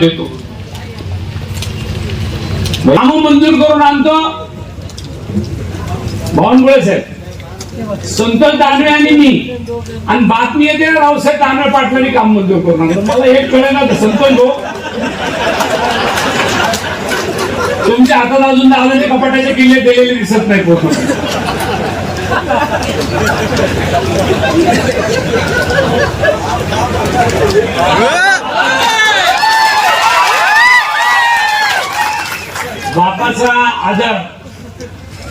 देतो. काम मंजूर करून आणतो. भावनगुळे साहेब संतोष दानवे आणि मी आणि बातमी येते रावसाहेब दानवे पाटलांनी काम मंजूर करून आणतो मला हे कळे ना संतोष हो. भाऊ तुमच्या हातात अजून दादाचे कपाटाचे किल्ले दिलेले दिसत नाही पूर्ण बापाचा आदर.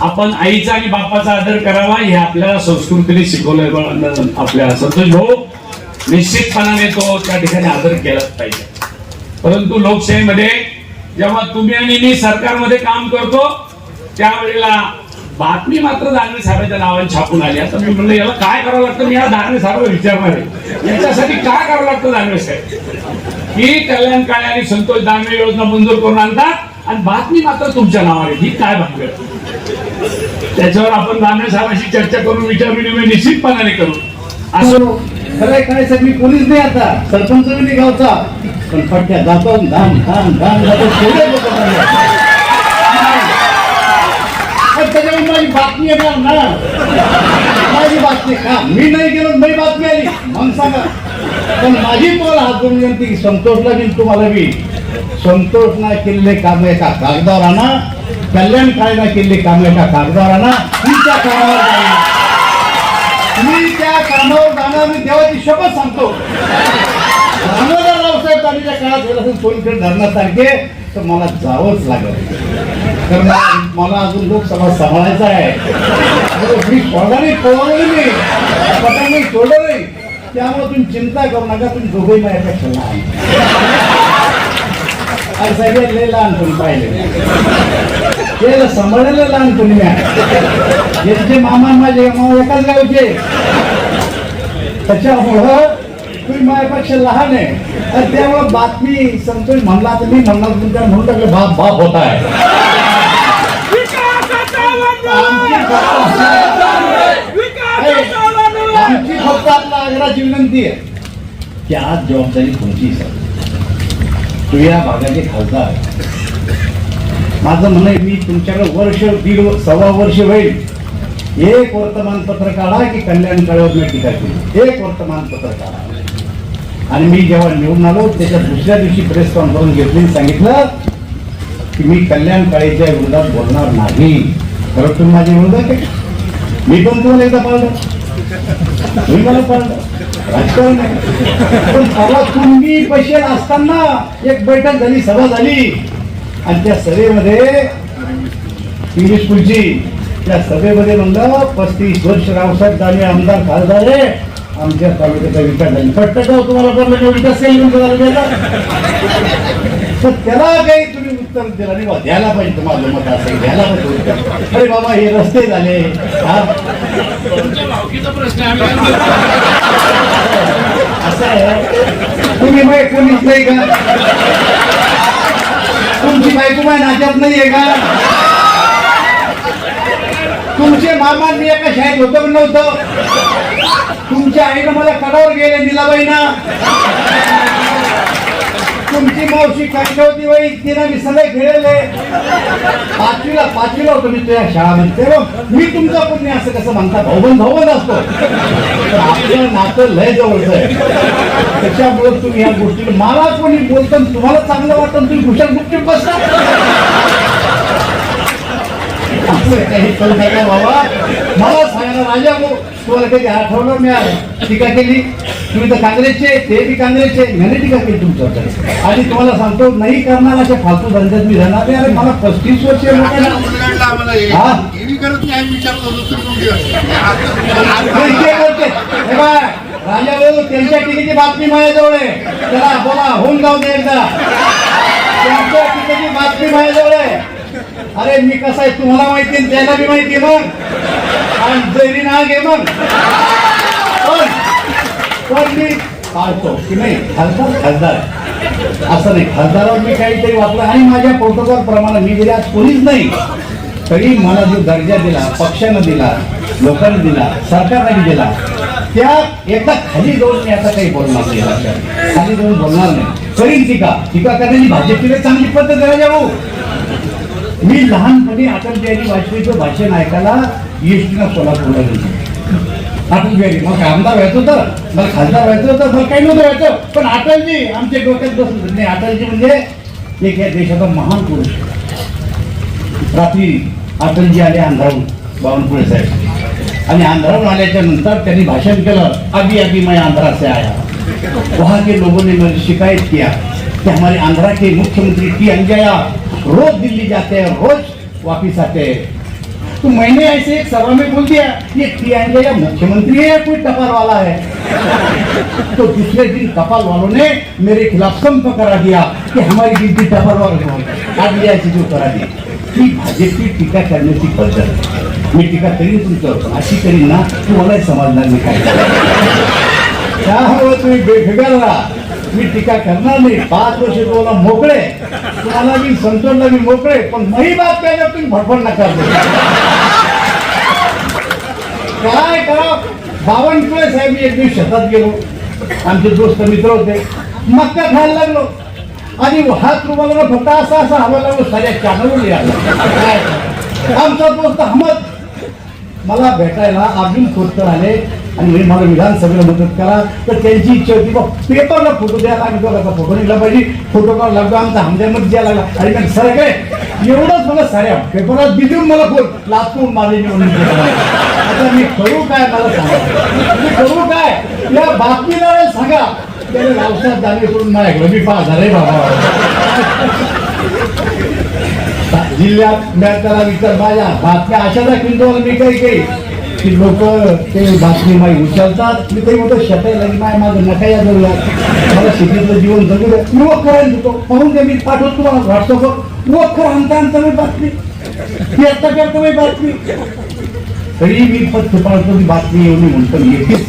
आपण आईचा आणि बापाचा आदर करावा हे आपल्याला संस्कृतीने शिकवलं आपल्या संतोष भाऊ. निश्चितपणाने तो त्या ठिकाणी आदर केलाच पाहिजे. परंतु लोकशाहीमध्ये जेव्हा तुम्ही आणि मी सरकारमध्ये काम करतो त्यावेळेला बातमी मात्र दानवे साहेबांच्या नावाने छापून आली. आता मी म्हणलं याला काय करावं लागतं? मी या दानवे साहेब विचारणार आहे. याच्यासाठी काय करावं लागतं दानवे साहेब? की कल्याण काळे आणि संतोष दानवे योजना मंजूर करून आणतात आणि बातमी मात्र तुमच्या नावाने ही काय भानगड त्याच्यावर आपण दानवे साहेबांशी चर्चा करून विचार विनिमय निश्चितपणाने करू. असं हो. खरंय काय सर मी पोलीस नाही आता. सरपंच नाही गावचा. पण पट्ट्या जातो धाम धाम धाम त्याच्यामुळे माझी बातमी येणार ना. माझी बातमी का मी नाही गेलो नाही बातमी आली. मग सांगा. पण माझी तुम्हाला हात जोडून विनंती संतोषला बी तुम्हाला बी संतोष ना केलेले काम एका कागदावर आणा कल्याण कायदा केलेले काम एका कागदावर आणा तुमच्या कामावर मी त्या कामावर जाणार मी देवाची शपथ सांगतो. दामोदर रावसाहेब काळात असेल सोनखेड धरणासारखे तर मला जावंच लागेल. तर मला अजून लोकसभा सांभाळायचा आहे. मी नाही पळवलं नाही सोडलं नाही त्यामुळे तुम्ही चिंता करू नका तुम्ही दोघे माझ्यापेक्षा लहान. सगळ्यात लय लहानपणी पाहिले. ते सांभाळलेलं लहानपणी मी यांचे मामा माझे मामा एकाच गावचे. त्याच्यामुळं तुम्ही माझ्यापेक्षा लहान आहे. तर त्यामुळं बातमी संतोष म्हणला तर मी म्हणणार तुमच्या म्हणून टाकलं बाप बाप होत आहे. आमची फक्त- आमची फक्त आपला आग्रहाची विनंती आहे की आज जबाबदारी तुमची सर. तू या भागाचे खासदार. माझं म्हणणं आहे मी तुमच्याकडे वर्ष दीड सव्वा वर्ष होईल. एक वर्तमानपत्र काढा की कल्याण कळवत मी टीका केली एक वर्तमानपत्र काढा. आणि मी जेव्हा निवडून आलो त्याच्या दुसऱ्या दिवशी प्रेस कॉन्फरन्स घेतली सांगितलं की मी कल्याण काळेच्या विरोधात बोलणार नाही. खरं तुम्ही माझ्या विरोधात आहे मी पण तुम्हाला एकदा पाहिलं तुम्ही पण. राजकारण पण सभा तुम्ही पैसे असताना एक बैठक झाली सभा झाली. आणि त्या सभेमध्ये इंग्लिश स्कूलची त्या सभेमध्ये म्हणलं पस्तीस वर्ष रावसाहेब दानवे आमदार खासदार आहे आमच्या तालुक्याचा विकास झाला. पट्टगाव हो तुम्हाला बोललं विकास केली तर त्याला काही तुम्ही उत्तर दिलं नाही. बा द्यायला पाहिजे तुम्हाला मत असेल द्यायला पाहिजे अरे बाबा हे रस्ते झाले. हा असं आहे. तुम्ही बायको कोणीच नाही का? तुमची बायको माय नाच्यात नाहीये का? तुमचे मामा मी एका शाळेत होतो पण नव्हतं. तुमच्या आईनं मला कडावर गेले निलाबाईना. तुमची मावशी कशी होती बाई तिनं मी सगळे खेळले. पाचवीला पाचवीला होतो मी तुझ्या शाळामध्ये. तेव्हा मी तुमचा पुण्य असं कसं म्हणता भाऊबंद भाऊबंद असतो. आपलं नातं लय जवळचं आहे. त्याच्यामुळे तुम्ही या गोष्टी मला कोणी बोलतं तुम्हाला चांगलं वाटतं तुम्ही कुशल गुपचूप बसता. असं काही करू नका बाबा? मला सांगा राजा भाऊ तुम्हाला कधी आठवलं? मी टीका केली. तुम्ही तर काँग्रेसचे ते बी काँग्रेसचे मैंने का केली तुमच्याकडे आणि तुम्हाला सांगतो नाही करणार अशा फालतू धंद्यात मी जाणार नाही. अरे मला पस्तीस वर्ष लोकांना राजा त्यांच्या टिकेची बातमी माझ्याजवळ आहे. चला बोला होऊन जाऊ दे एकदा. त्यांच्या टिकेची बातमी माझ्याजवळ आहे. अरे मी कसा आहे तुम्हाला माहिती आहे, त्याला बी माहिती आहे मग. आणि जैरी ना घे मग. पण मी पाळतो की नाही? खासदार खासदार. असं नाही. खासदारावर मी काहीतरी वापरलं आणि माझ्या प्रोटोकॉल प्रमाणे मी जरी कोणीच नाही. तरी मला जो दर्जा दिला पक्षानं दिला लोकांनी दिला सरकारने दिला त्या एकदा खाली जाऊन मी आता काही बोलणार नाही. लक्षात. खाली जाऊन बोलणार नाही. करीन टीका टीका करण्याची भाजपची चांगली पद्धत आहे राजा भाऊ मी लहानपणी अटल बिहारी वाजपेयीचं भाषण ऐकायला ईस्टनं सोलापूरला गेलो आपण गेली मग आमदार व्हायचं होतं मग खासदार व्हायचं होतं मग काही नव्हतं व्हायचं. पण अटलजी आमच्या डोक्यात बसत नाही अटलजी म्हणजे एक या देशाचा महान पुरुष. रात्री अटलजी आले अंधारून बावनकुळे साहेब. आणि अंधारून आल्याच्यानंतर त्यांनी भाषण केलं अभी अभी मैं आंध्रा से आया. वहाँ के लोगों ने मुझे शिकायत किया कि हमारे आंध्रा के मुख्यमंत्री टी. अंजया रोज दिल्ली जाते हैं रोज वापिस आते. हैं तो मैंने ऐसे एक सभा में बोल दिया, ये टी अंजया मुख्यमंत्री है या कोई टपाल वाला है? तो दूसरे दिन टपाल वालों ने मेरे खिलाफ संप करा दिया कि हमारी गिनती टपाल वालों को आज ये ऐसी जो करा दी। ही भाजपची टीका करण्याची पद्धत मी टीका करीन तुमच्यावर पण अशी करीन ना तुम्हालाही समजणार नाही काय त्यामुळे तुम्ही बेफिकर राहा? मी टीका करणार नाही, पाच वर्ष तुम्हाला मोकळे तुम्हाला मी संतोषला मी मोकळे पण मही बात काय तुम्ही भडभड नका करू. काय करा? बावनकुळे साहेब मी एक दिवस शेतात गेलो. आमचे दोस्त मित्र होते. मक्का खायला लागलो. आणि हात तुम्हाला फक्त असा असा हवा लागलो साऱ्या चॅनलवर लिहायला. काय? आमचा दोस्त अहमद. मला भेटायला अब्दुल खोतकर आले. आणि म्हणे मला विधानसभेला मदत करा. तर त्यांची इच्छा होती बा पेपरला फोटो द्यायला आम्ही दोघांचा फोटो निघला पाहिजे. फोटो काढ लागतो आमचा हमद्यामध्ये द्यायला लागला. आणि मग सर काय? एवढंच मला साऱ्या पेपरात बिजून मला फोन. लातून माझे निवडणूक आता मी करू काय मला सांगा? मी करू काय? या बातमीला सांगा. त्याने रावसाहेब दाने करून ऐकलं मी पास झाले बाबा. जिल्ह्यात मी त्याला विचार माझ्या. बातम्या अशा दाखवीन मी काही काही. की लोक ते बातमी माही उचलतात. मी काही मोठं शटायला की माय माझं नका या जरूया मला शेतीतलं जीवन जगू द्या युवक करायला देतो. पाहून द्या मी पाठवतो तुम्हाला व्हॉट्सअपवर. युवक वखर आणता आणता मी बातमी. करता करतो मी बातमी. तरी मी पथ्य पाळतो ती बातमी येऊन म्हणतो येते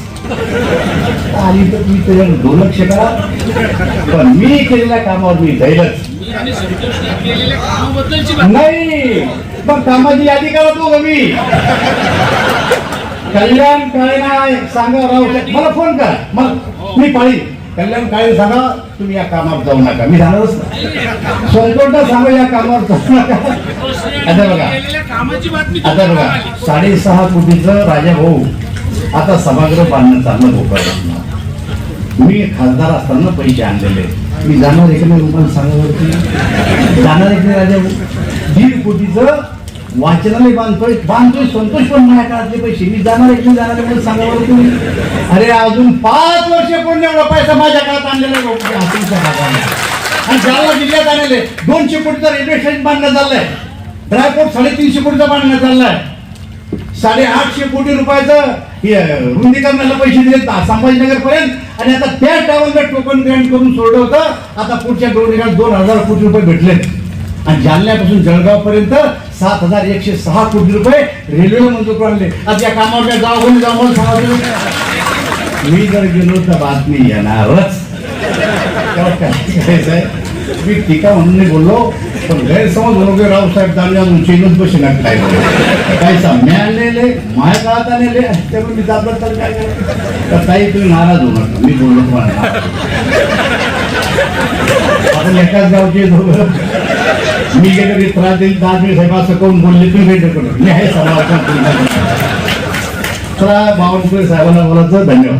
आली तर तुम्ही त्याच्यावर दुर्लक्ष करा. पण मी केलेल्या कामावर मी जाईलच नाही! पण कामाची यादी करा तो कमी कल्याण काय नाही सांगा राव मला फोन करा. मला मी पाळी कल्याण काळे सांगा तुम्ही या कामावर जाऊ नका. मी झालोच नाही. सांगा या कामावर जाऊ नका. आता बघा. आता बघा. साडेसहा कोटीचं राजा भाऊ. आता सभागृह बांधणं चांगलं भोपाळला मी खासदार असताना पैसे आणलेले. मी जाणार आहे की? नाही जाणार एक की नाही राजा भाऊ. दीड कोटीचं वाचनालय बांधतोय बांधतोय संतोष पण माझ्या काळातले पैसे. मी जाणार आहे जाणार म्हणून सांगावं तुम्ही. अरे अजून पाच वर्ष कोण एवढा पैसा माझ्या काळात आणलेला आहे भाऊ, आणि जालना जिल्ह्यात आलेले दोनशे कोटीचं रेल्वे स्टेशन बांधण्यात चाललंय ड्रायपोर्ट साडेतीनशे कोटीचं बांधण्यात चाललंय साडेआठशे कोटी रुपयाचं रुंदीकरणाला पैसे दिले संभाजीनगर पर्यंत आणि आता त्या टावरला टोकन ग्रँड करून सोडलं होतं. आता पुढच्या दोन दोन हजार कोटी रुपये भेटले आणि जालन्यापासून जळगाव पर्यंत सात हजार एकशे सहा कोटी रुपये रेल्वे मंजूर आणले आता या कामावर जाऊन जाऊन मी जर गेलो तर बातमी येणारच. करायचंय मी टीका म्हणून बोललो पण गैरसमज होतो की रावसाहेब दानवे अजून चेनच बसे ना काय काय साम्य आणलेले माया काळात आणलेले त्यामुळे मी दाबलं तर काय तर ताई तुम्ही नाराज होऊ नका. मी बोललो तुम्हाला. आपण एकाच गावचे दोघं. मी गेलो की त्रास देईल दहा दिवस साहेब असं कोण बोलले तुम्ही भेट करू मी आहे सभा चला बावनकुळे साहेबांना बोलायचं धन्यवाद.